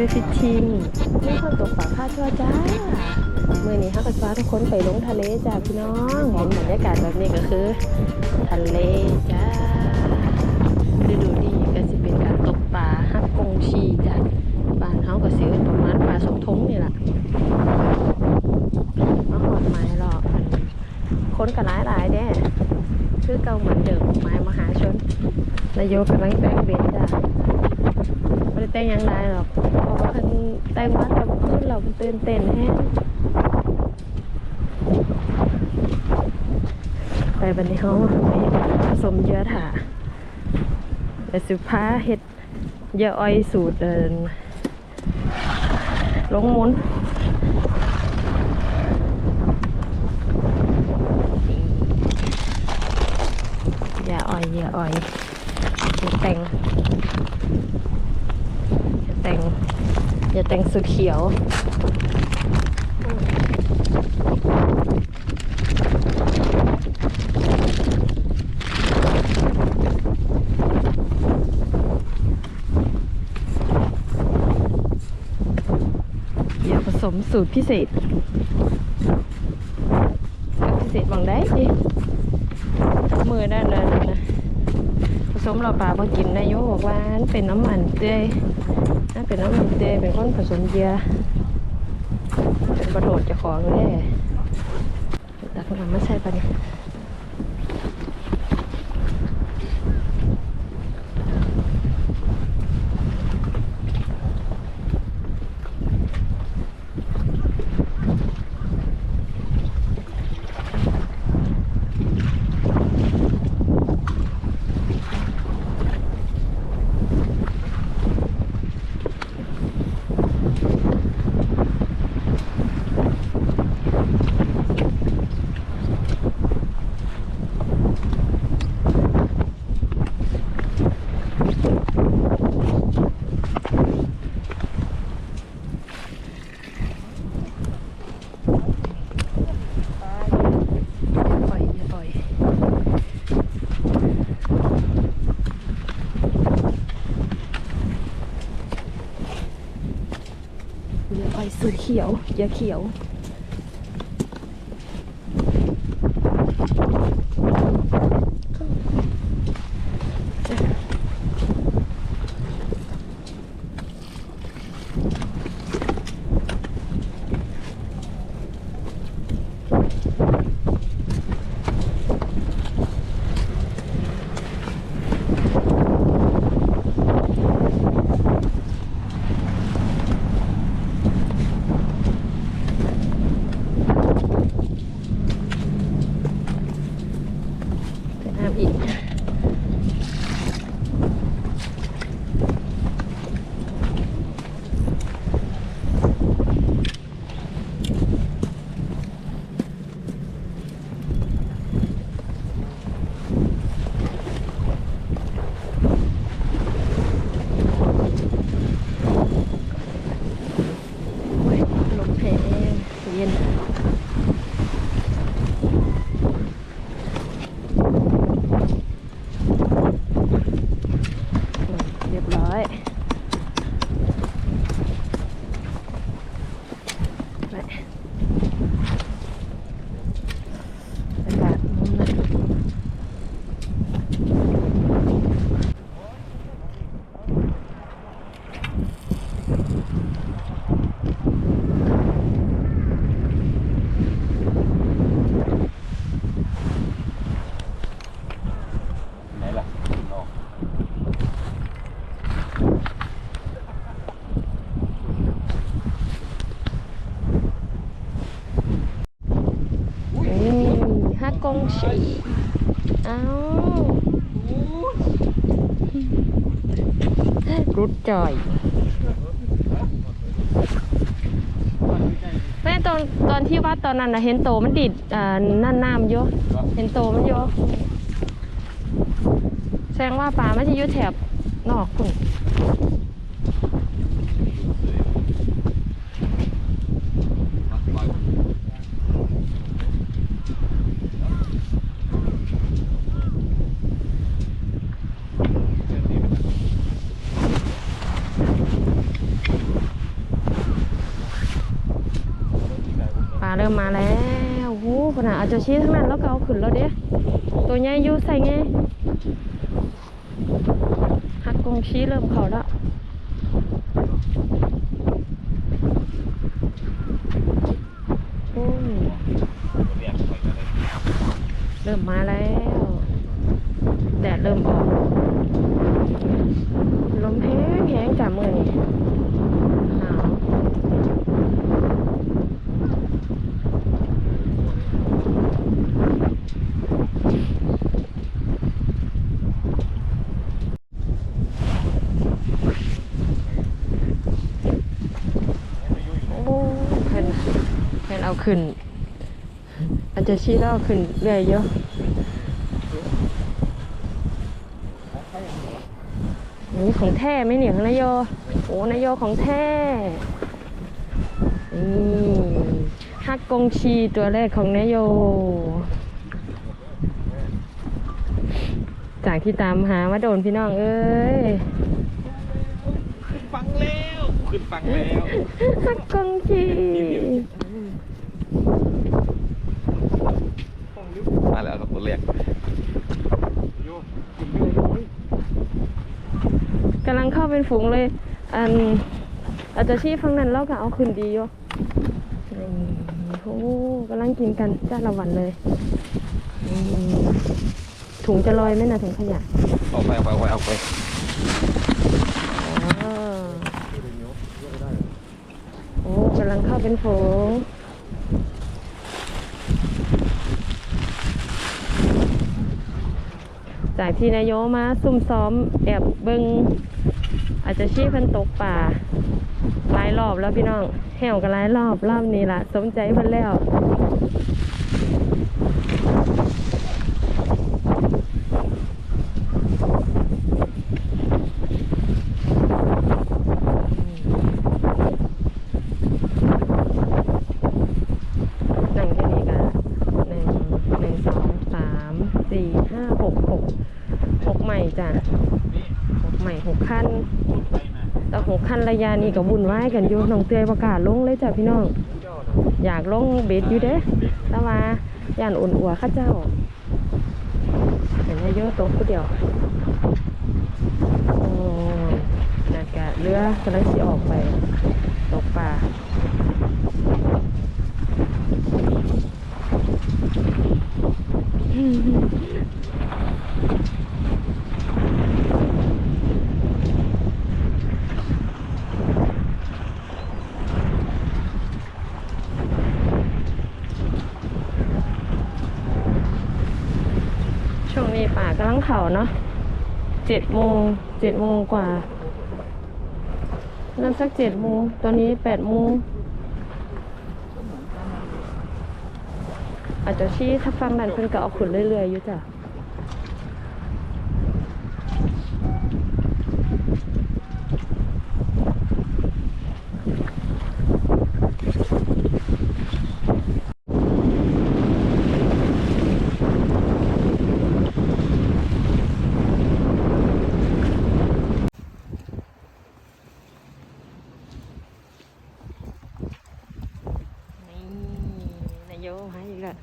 ฟิชชิงนี่คนตกปลาค่าชั่วจ้าเมื่อนี้ฮักกับฟ้าทุกคนไปลงทะเลจ้าพี่น้องเห็นบรรยากาศแบบนี้ก็คือ ทะเลจ้าฤดูนี้ก็สิเป็นการตกปลาฮักกงชีจ้าบ้านเฮาก็สิเอิ้นประมาณปลาสมทงนี่แหละมาหอดไม้หรอกคนก็หลายหลายๆเด้คือเก่าเหมือนเดิมไม้มหาชนนายกกำลังแต่งเบ็ด แต่งยังไงหรอกเพราะว่าคันแต่งวัดกับขึ้นเราตื่นเต้นแฮงไปบันนี้เขาไปผสมเยื่อถาแต่สุภาเฮ็ดเยื่ออ้อยสูตรเดินลงมุนเยื่ออ้อยเยื่ออ้อยเยื่อแต่ง อย่าแต่งอย่าแต่งสุดเขียวอย่าผสมสูตรพิเศษสูตรพิเศษหวังได้ดิมือนั่นนะน สมเราปลามากินนายโยบอกว่าอันเป็นน้ำมันเต้ยน่าเป็นน้ำมันเจเป็นคนผสมเยียเป็นประโดดเจะของเลยตักน้ำไม่ใช่ปะเนี่ยปล่อยอย่าปล่อยอย่าปล่อย สีเขียวอย่าเขียว ไปน้ำอีก โอ้ยลมแพ้เย็น เรียบร้อยไปอากาศมุมนั้นนี่ ฮักกงชีเอ้ารุดจ่อย แม่ตอนตอนที่วัดตอนนั้นนะเห็นโตมันดิดอ่านั่นน้ำเยอะเห็นโตมันเยอะแสดงว่าปลาไม่ใช่ยุ่แถบนอกคุณ ขนาดอาจจะชี้ทั้งนั้นแล้วก็เอาขึ้นแล้วเด้ตัวใหญ่อยู่ใส่ไงหักกงชี้เริ่มเขาแล้วเริ่มมาแล้ว แดดเริ่มออก ลมแห้งแห้งจ้ะมือนี่หนาว โอ้เพิ่น เพิ่นเอาขึ้นอาจจะชี้แล้วเอาขึ้นเรื่อยเยอะนี่ของแท้ไหมเนี่ยของนายโย โอ้นายโยของแท้นี่ฮักกงชีตัวแรกของนายโย จากที่ตามหามาโดนพี่น้องเอ้ย ขึ้นฟังแล้ว ขึ้นฟังแล้วฮักกงชี มาแล้วครับตัวแรกกำลังเข้าเป็นฝูงเลย อันอาจจะชี้ฟังนั้นเราก็เอาขึ้นดีอยู่นี่โอ้กำลังกินกันจ้าละวันเลยอืมถุงจะลอยไหมนะถุงขยะเอาไปเอาไปเอาไปเอาไปอ๋อโอ้กำลังเข้าเป็นฝูง จากที่นายโยมาซุ่มซ้อมแอบเบิงอาจจะชี้พันตกป่าหลายรอบแล้วพี่น้องแหวกันหลายรอบรอบนี้ล่ะสมใจเพิ่นแล้ว หนังแค่นี้ก็หนึ่งหนึ่งสองสาม สี่ห้าหกหกหกใหม่จ้ะหกใหม่หกขั้นแต่หกขั้นระยะนี้ก็บุญไหวกันอยู่น้องเตยประกาศลงเลยจ้ะพี่น้อง อยากลงเบ็ดอยู่เด้แต่ว่าย่านอุ่นอัวข้าเจ้าเห็นเยอะๆตกผู้เดียวโอ้นั่นกะเรือกำลังสิออกไป ตกปลาช่วง นี้ป่างเขาเนาะเจ็ดโมงเจ็ดโมงกว่านั่าสักเจ็ดโมงตอนนี้แปดโมงอาจจะชี้ถ้าฟังดันเพิ่นก็เอาขุนเรื่อยๆอยู่จ้ะนี่นายโยให้อีกแล้ว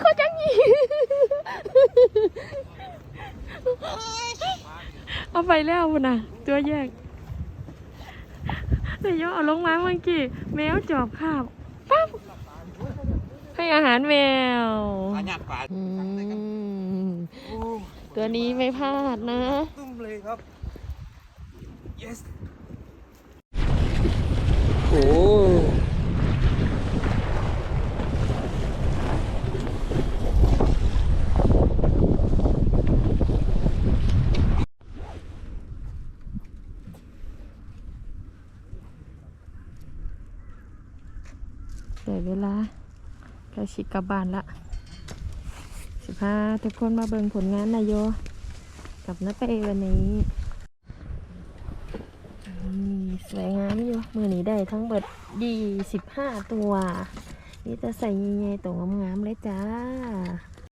เขาจังยี เอาไปแล้วพุ่นน่ะตัวแยกนายโยเอาลงมาเมื่อกี้แมวจอบข้าวปั๊บให้อาหารแมวอาญาป่าอืมตัวนี้ไม่พลาดนะตุ้มเลยครับ yes โอ้ เวลาใกล้ชิดกลับบ้านละสิพาทุกคนมาเบิ่งผลงานนายโยกับน้าเป้วันนี้นี่สวยงามอยู่มือนี้ได้ทั้งเบิดดีสิบห้าตัว นี่จะใส่ยังไงตัวงามๆเลยจ้า